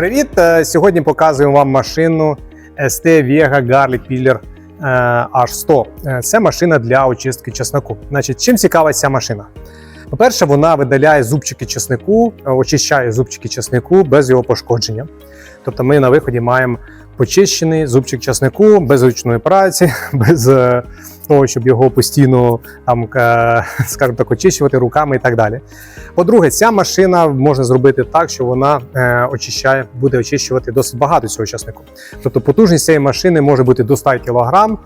Привіт! Е, Сьогодні показуємо вам машину ST Vega Garlic Peeler е, H100. Е, Це машина для очистки чесноку. Значить, чим цікава ця машина? По-перше, вона видаляє зубчики чеснику, очищає зубчики чеснику без його пошкодження. Тобто ми на виході маємо почищений зубчик чеснику без ручної праці, без е, того, щоб його постійно там, е, скажімо так, очищувати руками і так далі. По-друге, ця машина можна зробити так, що вона е, очищає, буде очищувати досить багато цього часнику. Тобто потужність цієї машини може бути до 100 кг,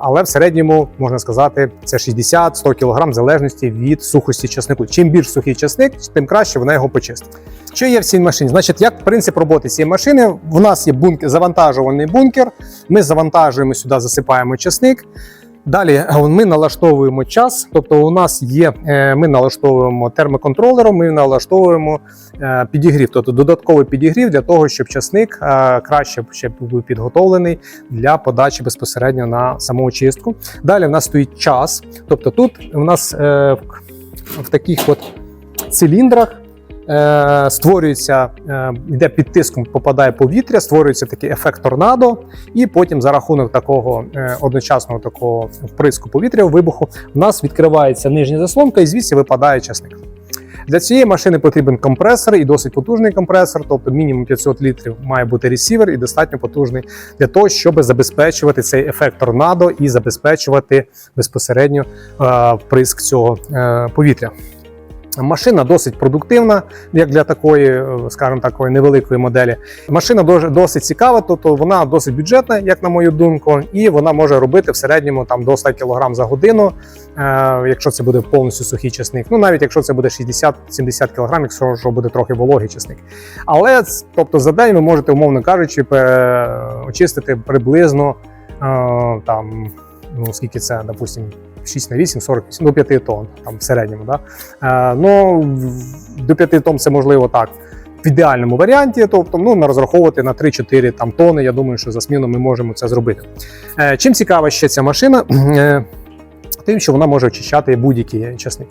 але в середньому можна сказати це 60-100 кг в залежності від сухості часнику. Чим більш сухий часник, тим краще вона його почистить. Що є в цій машині? Значить, як принцип роботи цієї машини? У нас є бункер, завантажувальний бункер. Ми завантажуємо сюди, засипаємо часник. Далі е, ми налаштовуємо час, тобто у нас є, е, ми налаштовуємо термоконтролером, ми налаштовуємо е, підігрів, тобто додатковий підігрів для того, щоб часник краще ще був підготовлений для подачі безпосередньо на саму очистку. Далі в нас стоїть час, тобто тут у нас в, в таких от циліндрах. Е, Створюється, е, йде під тиском, попадає повітря, створюється такий ефект торнадо, і потім за рахунок такого е, одночасного такого вприску повітря вибуху у нас відкривається нижня заслонка, і звідси випадає часник. Для цієї машини потрібен компресор і досить потужний компресор, тобто мінімум 500 літрів має бути ресівер і достатньо потужний для того, щоб забезпечувати цей ефект торнадо і забезпечувати безпосередньо вприск цього повітря. Машина досить продуктивна, як для такої, е, скажімо такої невеликої моделі. Машина досить цікава, тобто вона досить бюджетна, як на мою думку, і вона може робити в середньому там до 100 кг за годину, е, якщо це буде повністю сухий чесник. Ну навіть якщо це буде 60-70 кг, якщо буде трохи вологий чесник. Але тобто за день ви можете, умовно кажучи, очистити приблизно е, там. Ну, скільки це, допустимо, 6 на 8, 48, до 5 тонн там в середньому. Да? Е, ну, до 5 тонн це можливо так. В ідеальному варіанті, тобто ну, розраховувати на 3-4 там, тонни. Я думаю, що за зміну ми можемо це зробити. Е, чим цікава ще ця машина? Е, Тим, що вона може очищати будь-який часник.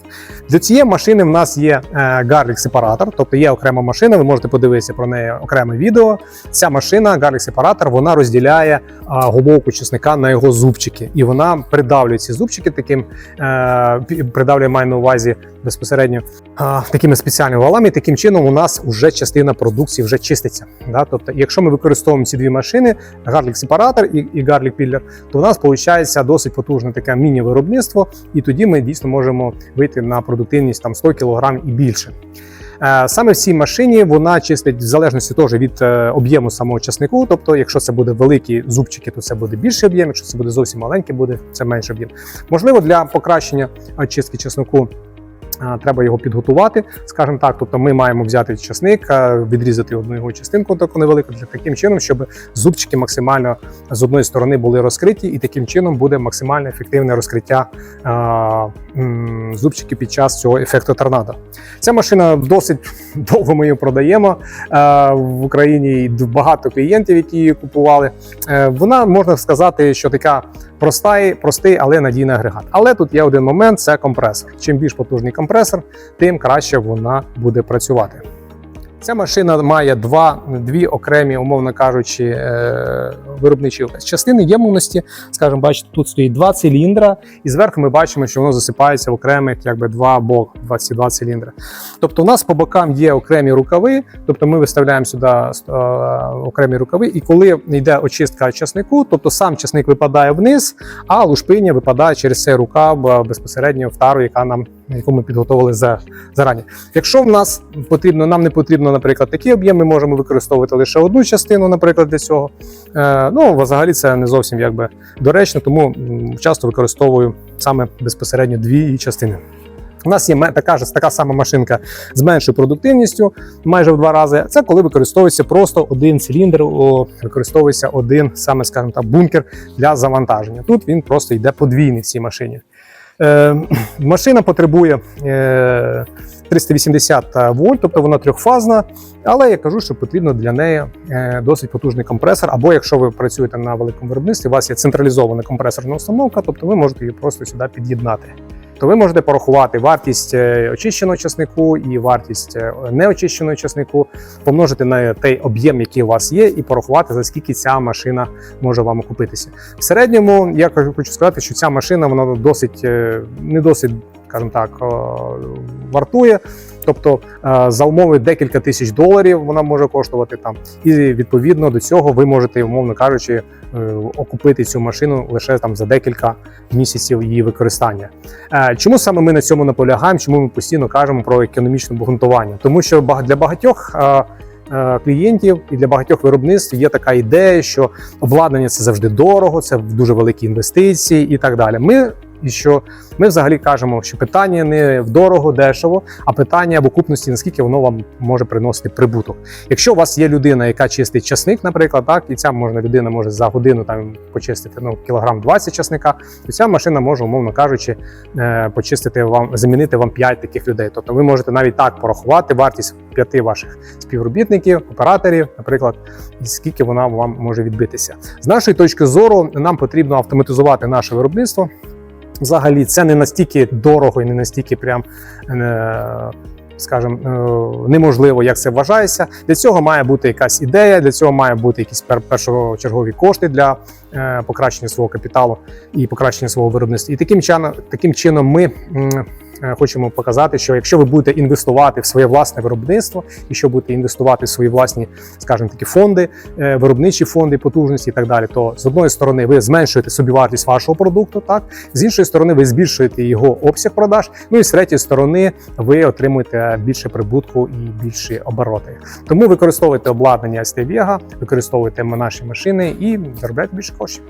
Для цієї машини в нас є е, Garlic сепаратор, тобто є окрема машина. Ви можете подивитися про неї окреме відео. Ця машина, Garlic сепаратор, вона розділяє а, головку чесника на його зубчики, і вона придавлює ці зубчики таким, е, придавлює маю на увазі безпосередньо такими спеціальними валами. Таким чином у нас вже частина продукції вже чиститься. Да? Тобто, якщо ми використовуємо ці дві машини, Garlic сепаратор і, Peeler, то у нас виходить досить потужне таке міні-виробництво, і тоді ми дійсно можемо вийти на продуктивність там 100 кг і більше. Е, Саме в цій машині вона чистить в залежності теж від е, об'єму самого часнику. Тобто, якщо це буде великі зубчики, то це буде більший об'єм. Якщо це буде зовсім маленький, буде це менший об'єм. Можливо, для покращення очистки часнику. Треба його підготувати, скажімо так. Тобто, ми маємо взяти часник, відрізати одну його частинку, таку невелику, для таким чином, щоб зубчики максимально з одної сторони були розкриті, і таким чином буде максимально ефективне розкриття зубчиків під час цього ефекту торнадо. Ця машина досить довго ми її продаємо в Україні. Багато клієнтів, які її купували. Е, Вона можна сказати, що така проста, простий, але надійний агрегат. Але тут є один момент: це компресор. Чим більш потужний компресор, тим краще вона буде працювати. Ця машина має два, дві окремі, умовно кажучи, е, виробничі частини ємності. Скажімо, бачите, тут стоїть два циліндра, і зверху ми бачимо, що воно засипається в окремих якби два бок, 22 циліндри. Тобто, у нас по бокам є окремі рукави, тобто ми виставляємо сюди е, окремі рукави, і коли йде очистка часнику, тобто сам часник випадає вниз, а лушпиня випадає через цей рукав е, безпосередньо в тару, яка нам яку ми підготовили за зарані. Якщо в нас потрібно, нам не потрібно, наприклад, такий об'єм, ми можемо використовувати лише одну частину, наприклад, для цього. Е, ну, взагалі це не зовсім якби доречно, тому часто використовую саме безпосередньо дві частини. У нас є така ж така сама машинка з меншою продуктивністю, майже в два рази. Це коли використовується просто один циліндр, використовується один саме, скажімо так, бункер для завантаження. Тут він просто йде подвійний в цій машині. Е, машина потребує е, 380 вольт, тобто вона трьохфазна, але я кажу, що потрібно для неї е, досить потужний компресор. Або якщо ви працюєте на великому виробництві, у вас є централізована компресорна установка, тобто ви можете її просто сюди під'єднати. То ви можете порахувати вартість е, очищеного часнику і вартість е, неочищеного часнику, помножити на той об'єм, який у вас є, і порахувати за скільки ця машина може вам окупитися. В середньому я хочу сказати, що ця машина вона досить е, не досить, скажімо так, вартує. Тобто е, за умови декілька тисяч доларів вона може коштувати там, і відповідно до цього ви можете, умовно кажучи, е, окупити цю машину лише там за декілька місяців її використання. Е, Чому саме ми на цьому наполягаємо? Чому ми постійно кажемо про економічне обґрунтування? Тому що для багатьох. Клієнтів і для багатьох виробництв є така ідея, що обладнання це завжди дорого, це дуже великі інвестиції і так далі. Ми і що ми взагалі кажемо, що питання не в дорого, дешево, а питання в окупності, наскільки воно вам може приносити прибуток. Якщо у вас є людина, яка чистить часник, наприклад, так і ця можна людина може за годину там почистити ну, кілограм 20 часника, то ця машина може, умовно кажучи, е, почистити вам, замінити вам 5 таких людей. Тобто ви можете навіть так порахувати вартість п'яти ваших співробітників, операторів, наприклад, і скільки вона вам може відбитися. З нашої точки зору, нам потрібно автоматизувати наше виробництво. Взагалі, це не настільки дорого і не настільки прям. не Скажімо, е, неможливо, як це вважається. Для цього має бути якась ідея, для цього має бути якісь пер- першочергові кошти для е, покращення свого капіталу і покращення свого виробництва. І таким чином, таким чином ми хочемо показати, що якщо ви будете інвестувати в своє власне виробництво, і що будете інвестувати в свої власні, скажімо, такі фонди, е, виробничі фонди, потужності і так далі, то з одної сторони ви зменшуєте собівартість вашого продукту, так з іншої сторони, ви збільшуєте його обсяг продаж. Ну і з третьої сторони, ви отримуєте більше прибутку і більші обороти. Тому використовуйте обладнання Vega, використовуйте наші машини і заробляйте більше коштів.